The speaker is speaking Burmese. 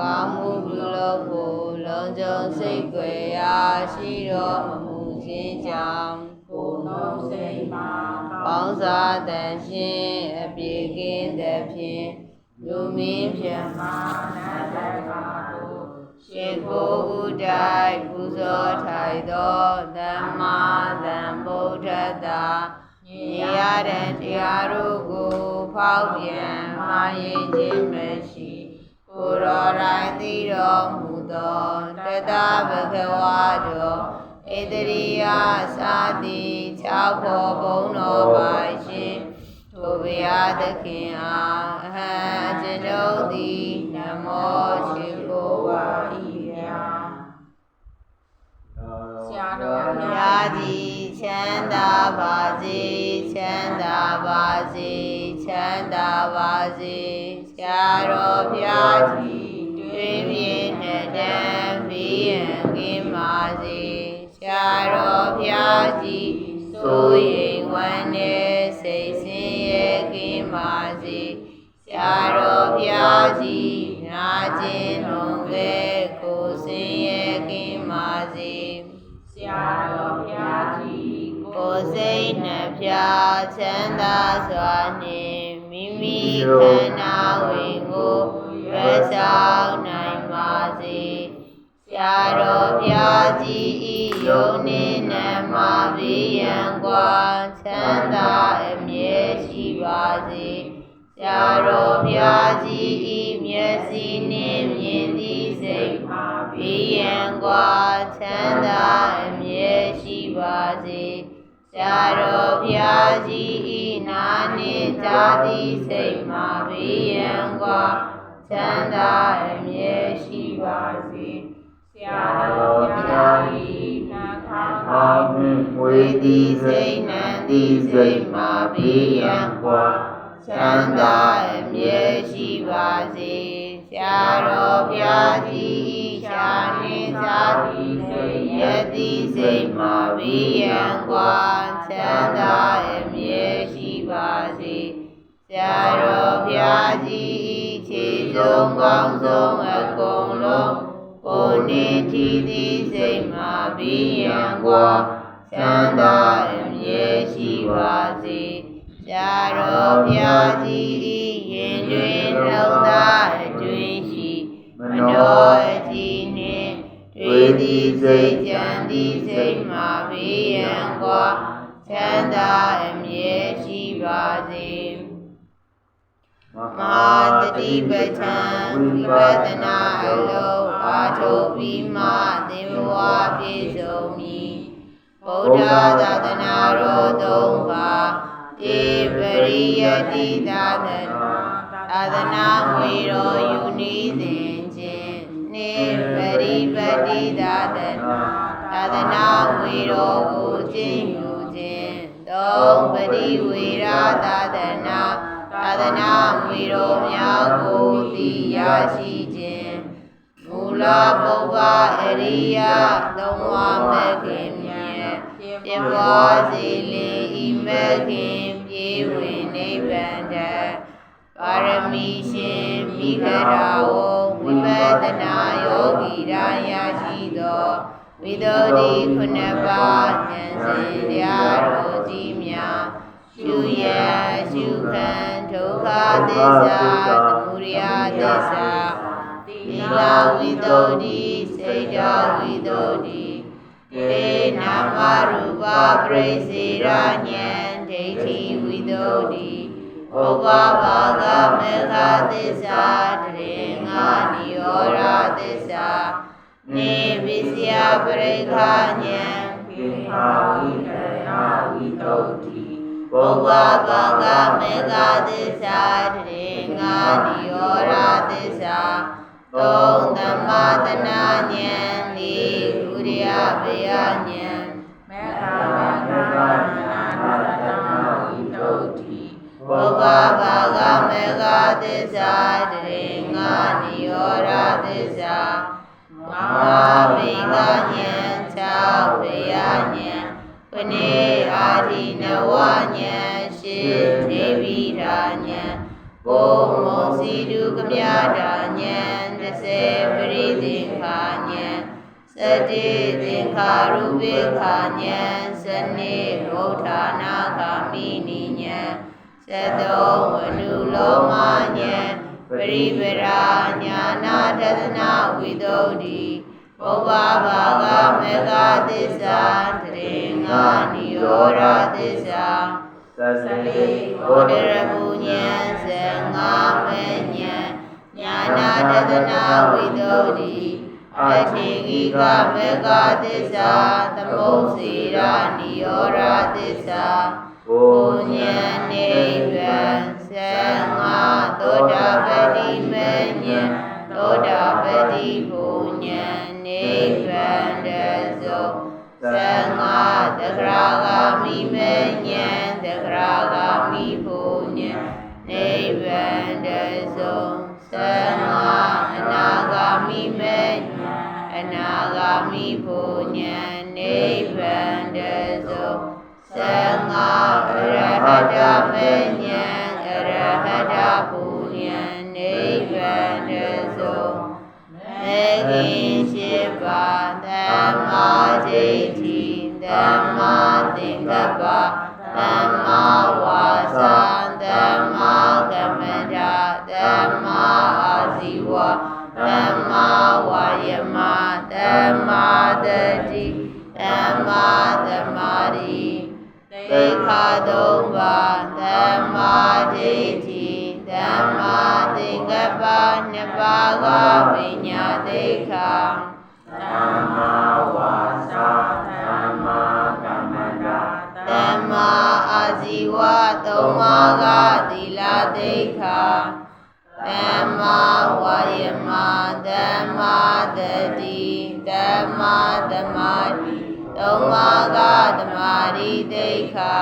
ကောင်းမှုပြုလို့ဖို့လုံးစုံစိတ်ွယ်ရာရှိတော်မမူခြင်းကြောင့်ကိုယ်လုံးစိတ်မှာပေါင်းစားတန်ရှင်အပြေကင်းတဲ့ဖြင့်လူမင်းဖြံမာနတက္ကာတို့ရှင်ကိုယ်ဥတိုင်းပူဇော်ထိုင်သောသမ္မာသမ္ဗုဒ္ဓတ္တညီရတဲ့တရားတို့ကိုဖောက်ပြန်မှားရခြင်းမရှိ ကိုယ်တော်တိုင်သိတော်မူသောတတဗကဝါတော်ဣတရိယသာတိ၆ဖောဘုံတော်ပါရှင်ထိုဘုရားသခင်အားအဟံအကျွန်ုပ်သည်နမောရှိခိုးပါ၏ဗျာဆရာတော်ဘုများရားကြီးချမ်းသာပါစေချမ်းသာပါစေချမ်းသာပါစေဆ ရာတော်ဘုရားကြီးတွေ့မြင်တဲ့တန်ဘီယံကင်းပါစေဆရာတော်ဘုရားကြီးဆိုရင်ဝမ်းနဲ့စိတ်ဆင်းရဲကင်းပါစေဆရာတော်ဘုရားကြီးနာကျင်လုံးပဲကိုယ်ဆင်းရဲကင်းပါစေဆရာတော်ဘုရားကြီးကိုယ်စိတ်နှပြချမ်းသာစွာနှင့် မိမိခန္ဓာဝင်ကိုရွယ်ဆောင်နိုင်ပါစေဆရာတော်ဘုရားကြီးဤယုန်နှင့်နမဘိယံကွာချမ်းသာအမြဲရှိပါစေဆရာတော်ဘုရားကြီးဤမျက်စိနှင့်မြင်သည့်စိတ်မှာဘိယံကွာချမ်းသာအမြဲရှိပါစေဆရာတော်ဘုရားကြီးဤနာနှင့် ကြာသည့်စိတ်မှာဘိယံကွာချမ်းသာအမြဲရှိပါစေဆရာတော်ဘုရားကြီးနာခါအာမိဝေဝေတိတိစိစိတ်တ်နံနံတိတိစိစိတ်တ်မာမာဘိဘိယံယံကွာချမ်းသာအမြဲရှိပါစေဆရာတော်ဘုရားကြီးရှာနေသာတိစိတ်ယတိစိတ်မာဘိယံကွာချမ်းသာအမြဲရှိပါစေဆရာတော် ဘုရားကြီးခြေဆုံးကောင်းဆုံးအကုန်လုံးကိုနေထီသည်စိတ်မာဘိယံကွာချမ်းသာအမြဲရှိပါစေဆရာတော်ဘုရားကြီးဤရင်တွင်လုံးသားအတွင်ရှိမနောအကြည်နှင့်တွေ့သည်စိတ်ကြံသည်စိတ်မှာဘေးရန်ကွာချမ်းသာအမြဲရှိပါစေ မဟာတတိပဋ္ဌာန်ဝိပဿနာအလုံးအားထုတ်ပြီးမှသေဘဝပြည့်စုံမည်ဗုဒ္ဓသာသနာတော်သုံးပါးတေပရိယတိသာသနာသာသနာမွေတော်ယူနီးစဉ်ခြင်းနေပရိပတိသာသနာသာသနာမွေတော်ကိုကျင့်ယူခြင်းသုံးပရိဝေရာသာသနာ သာသနာမွေတော်များကိုသိရရှိခြင်းမူလပုဗ္ဗအရိယသုံးဝမဂ္ဂင်မြတ်ပြပွားစေလေဤမခင်ပြေဝင်နိဗ္ဗာန်တပါရမီရှင်မိခရာဝဝိပဿနာယောဂီရာယရှိသောဝိသုဒ္ဓိခုနှစ်ပါးဉာဏ်စဉ်တရားတော်ကြီးများရှုရရှုခံ ဒုက္ခသစ္စာသမုဒယသစ္စာသီလဝိသုဒ္ဓိစေတဝိသုဒ္ဓိတေနာမရူပပရိစေရညံဒိဋ္ဌိဝိသုဒ္ဓိဘုဘဘာဂမေဃသစ္စာတရေငါနိရောဓသစ္စာနေပစ္စယပရိခာညံပိဟာဝိတယဝိတုဒ္ဓိ ဘုဘဘာဂမေဃသစ္စာတရေငါနိရောဓသစ္စာသုံးသမ္မာတနာညံလေးဥရိယဘေယညံမေတ္တာမေတ္တာနာနာတနာဝိတုဒ္ဓိဘောဂဘာဂမေဃသစ္စာတရေငါနိရောဓသစ္စာမဟာဘေကညံချာဘေယညံ ပနေအာဒီနဝညံရှိဒေဝိရာညံဘုံမောစီတုကမြတာဉာဏ်တစ်စေပရိသင်္ခာဉာဏ်စတိသင်္ခါရုပိခာဉာဏ်စနိဗုဒ္ဓနာဂာမိနိဉာဏ်သတောဝနုလောမဉာဏ်ပရိပရာညာနာတသနာဝိသုဒ္ဓိ ဘုဗ္ဗဘာဂမေဃသစ္စာတရင်္ဂာနိရောဓသစ္စာသစ္စလိဘုဒ္ဓရမူဉ္ဇံငါမဉ္ညာနာတသနာဝိသုဒ္ဓိအထေဂိကမေဃသစ္စာသမုတ်စီရာနိရောဓသစ္စာဘုဘုည သံဃာတဂရဂာမိမေညံတဂရဂာမိဘုညံနိဗ္ဗာန်တသောသံဃာအနာဂာမိမေညံအနာဂာမိဘုညံနိဗ္ဗာန်တသောသံဃာအရဟတမေညံအရဟတဘုညံနိဗ္ဗာန်တသောမေခင်ရှိပါသမ္မာ ဒိဋ္ဌိသမ္မာသင်္ကပ္ပသမ္မာဝါစာသမ္မာကမ္မန္တာသမ္မာအာဇီဝသမ္မာဝါယမသမ္မာတတိသမ္မာသမာဓိသိက္ခာသုံးပါးသမ္မာဒိဋ္ဌိသမ္မာသင်္ကပ္ပနှစ်ပါးကပညာသိက္ခာ သုံးပါးကသီလသိက္ခာသမ္မာဝါယမသမ္မာတတိသမ္မာသမာဓိသုံးပါးကသမာဓိသိက္ခာ